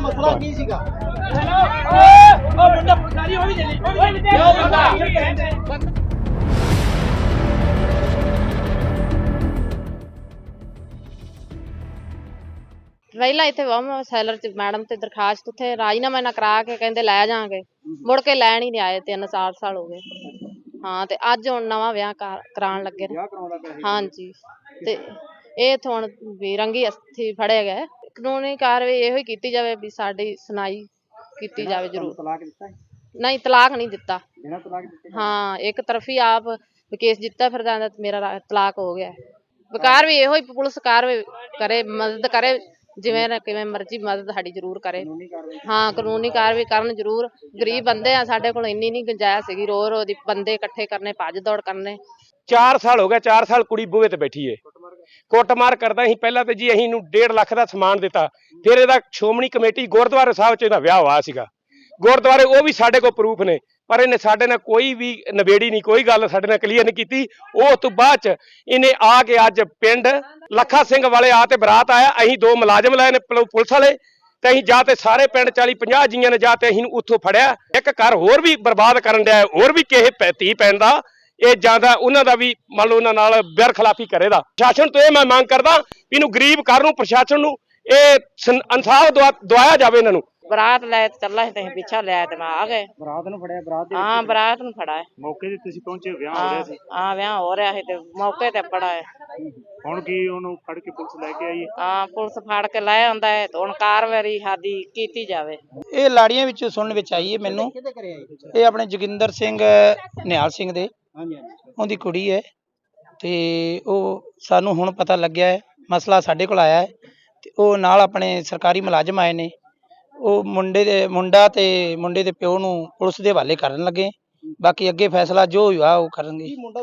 ਮਸਲਾ ਕੀ ਸੀਗਾ? ਪਹਿਲਾਂ ਇੱਥੇ ਵਮ ਸੈਲਰ ਚ ਮੈਡਮ ਤੇ ਦਰਖਾਸਤ ਉੱਥੇ ਰਾਜੀਨਾਮਾ ਨਾ ਕਰਾ ਕੇ ਕਹਿੰਦੇ ਲੈ ਜਾਾਂਗੇ। ਮੁੜ ਕੇ ਲੈਣ ਹੀ ਨਹੀਂ ਆਏ ਤਿੰਨ ਚਾਰ ਸਾਲ ਹੋ ਗਏ। ਹਾਂ ਤੇ ਅੱਜ ਹੁਣ ਨਵਾਂ ਵਿਆਹ ਕਰ- ਕਰਾਉਣ ਲੱਗੇ ਨੇ। ਹਾਂਜੀ ਤੇ ਇਹ ਹੁਣ ਵੀ ਰੰਗੀ ਅਸਥੀ ਫੜੇ ਗਏ ਕਾਨੂੰਨੀ ਕਾਰਵਾਈ ਇਹੋ ਹੀ ਕੀਤੀ ਜਾਵੇ ਵੀ ਸਾਡੀ ਸੁਣਾਈ ਕੀਤੀ ਜਾਵੇ ਜ਼ਰੂਰ। ਤਲਾਕ ਦਿੱਤਾ ਹੈ? ਨਹੀਂ ਤਲਾਕ ਨਹੀਂ ਦਿੱਤਾ। ਬਿਨਾਂ ਤਲਾਕ ਦਿੱਤੇ ਹਾਂ? ਇੱਕ ਤਰਫੀ ਆਪ ਕੇਸ ਜਿੱਤਾ ਫਿਰ ਜਾਂਦਾ ਤੇ ਮੇਰਾ ਰਾ- ਤਲਾਕ ਹੋ ਗਿਆ। ਵਿਕਾਰ ਵੀ ਇਹੋ ਹੀ ਪੁਲਿਸ ਕਾਰਵਾਈ ਕਰੇ ਮਦਦ ਕਰੇ ਜਿਵੇਂ ਨਾ ਕਿਵੇਂ ਮਰਜ਼ੀ ਮਦਦ ਸਾਡੀ ਜ਼ਰੂਰ ਕਰੇ। ਕਾਨੂੰਨੀ ਕਾਰਵਾਈ ਹਾਂ ਕਾਨੂੰਨੀ ਕਾਰਵਾਈ ਕਰਨ ਜ਼ਰੂਰ। ਗਰੀਬ ਬੰਦੇ ਆ ਸਾਡੇ ਕੋਲ ਇੰਨੀ ਨਹੀਂ ਗੁੰਜਾਇਸ਼ ਸੀਗੀ ਰੋ ਰੋ ਦੀ ਬੰਦੇ ਇਕੱਠੇ ਕਰਨੇ ਭੱਜ ਦੌੜ ਕਰਨੇ। 4 ਸਾਲ ਹੋ ਗਿਆ 4 ਸਾਲ ਕੁੜੀ ਬੂਹੇ ਤੇ ਬੈਠੀ ਏ। ਕੁੱਟਮਾਰ ਕਰਦਾ ਸੀ। ਪਹਿਲਾਂ ਤੇ ਜੀ ਅਸੀਂ ਨੂੰ 1.5 ਲੱਖ ਦਾ ਸਮਾਨ ਦਿੱਤਾ। ਫਿਰ ਇਹਦਾ ਸ਼ੋਮਣੀ ਕਮੇਟੀ ਗੁਰਦੁਆਰੇ ਸਾਹਿਬ 'ਚ ਇਹਦਾ ਵਿਆਹ ਹੋਇਆ ਸੀਗਾ। ਗੁਰਦੁਆਰੇ ਉਹ ਵੀ ਸਾਡੇ ਕੋਲ ਪ੍ਰੂਫ ਨੇ, ਪਰ ਇਹਨੇ ਸਾਡੇ ਨਾਲ ਕੋਈ ਵੀ ਨਵੇੜੀ ਨਹੀਂ, ਕੋਈ ਗੱਲ ਸਾਡੇ ਨਾਲ ਕਲੀਅਰ ਨਹੀਂ ਕੀਤੀ। ਉਹ ਤੋਂ ਬਾਅਦ 'ਚ ਇਹਨੇ ਆ ਕੇ ਅੱਜ ਪਿੰਡ ਲੱਖਾ ਸਿੰਘ ਵਾਲੇ ਆ ਤੇ ਬਰਾਤ ਆਇਆ। ਅਸੀਂ ਦੋ ਮੁਲਾਜ਼ਮ ਲਏ ਨੇ ਪੁਲਿਸ ਵਾਲੇ। ਤੇ ਅਸੀਂ ਜਾ ਤੇ ਸਾਰੇ ਪਿੰਡ 40 50 ਜੀਆਂ ਨੇ ਜਾ ਤੇ ਅਸੀਂ ਨੂੰ ਉੱਥੋਂ ਫੜਿਆ। ਇੱਕ ਘਰ ਹੋਰ ਵੀ ਬਰਬਾਦ ਕਰਨ ਡਿਆ, ਹੋਰ ਵੀ ਕਿਸੇ ਧੀ ਪੈਣ ਦਾ। ਇਹ ਜ਼ਿਆਦਾ ਉਹਨਾਂ ਦਾ ਵੀ ਮੰਨ ਲਓ ਉਹਨਾਂ ਨਾਲ ਬੇਰਖਲਾਫੀ ਕਰੇਦਾ ਪ੍ਰਸ਼ਾਸਨ ਤੋਂ ਇਹ ਮੈਂ ਮੰਗ ਕਰਦਾ ਵੀ ਇਹਨੂੰ ਗਰੀਬ ਘਰ ਨੂੰ ਪ੍ਰਸ਼ਾਸਨ ਨੂੰ ਇਹ ਇਨਸਾਫ ਦਵਾ- ਦਵਾਇਆ ਜਾਵੇ ਇਹਨਾਂ ਨੂੰ। ਬਰਾਤ ਲੈ ਚੱਲਾ ਸੀ ਤੇ ਅਸੀਂ ਪਿੱਛਾ ਲਿਆ ਤੇ ਮੈਂ ਆ ਗਏ। ਬਰਾਤ ਨੂੰ ਫੜਿਆ ਬਰਾਤ ਦੇ ਹਾਂ ਬਰਾਤ ਨੂੰ ਫੜਾ ਹੈ ਮੌਕੇ ਤੇ ਤੁਸੀਂ ਪਹੁੰਚੇ ਵਿਆਹ ਹੋ ਰਿਹਾ ਸੀ। ਹਾਂ ਵਿਆਹ ਹੋ ਰਿਹਾ ਸੀ ਤੇ ਮੌਕੇ ਤੇ ਫੜਾ ਹੈ ਹੁਣ ਕੀ ਉਹਨੂੰ ਫੜ ਕੇ ਪੁਲਿਸ ਲੈ ਕੇ ਆਈ ਹੈ? ਹਾਂ ਪੁਲਿਸ ਫੜ ਕੇ ਲੈ ਆਉਂਦਾ ਹੈ ਤੇ ਹੁਣ ਕਾਰਵਾਈ ਸਾਡੀ ਕੀਤੀ ਜਾਵੇ। ਇਹ ਲਾੜੀਆਂ ਵਿੱਚ ਸੁਣਨ ਵਿੱਚ ਆਈ ਹੈ ਮੈਨੂੰ। ਇਹ ਆਪਣੇ ਜੋਗਿੰਦਰ ਸਿੰਘ ਨਿਹਾਲ ਸਿੰਘ ਦੇ। ਹਾਂਜੀ ਹਾਂਜੀ ਉਹਦੀ ਕੁੜੀ ਹੈ ਤੇ ਉਹ ਸਾਨੂੰ ਹੁਣ ਪਤਾ ਲੱਗਿਆ ਹੈ ਮਸਲਾ ਸਾਡੇ ਕੋਲ ਆਇਆ ਹੈ ਤੇ ਉਹ ਨਾਲ ਆਪਣੇ ਸਰਕਾਰੀ ਮੁਲਾਜ਼ਮ ਆਏ ਨੇ। ਉਹ ਮੁੰਡੇ ਦੇ ਮੁੰਡਾ ਤੇ ਮੁੰਡੇ ਦੇ ਪਿਓ ਨੂੰ ਪੁਲਿਸ ਦੇ ਹਵਾਲੇ ਕਰਨ ਲੱਗੇ। ਬਾਕੀ ਅੱਗੇ ਫੈਸਲਾ ਜੋ ਹੋਇਆ ਉਹ ਕਰਨਗੇ। ਮੁੰਡਾ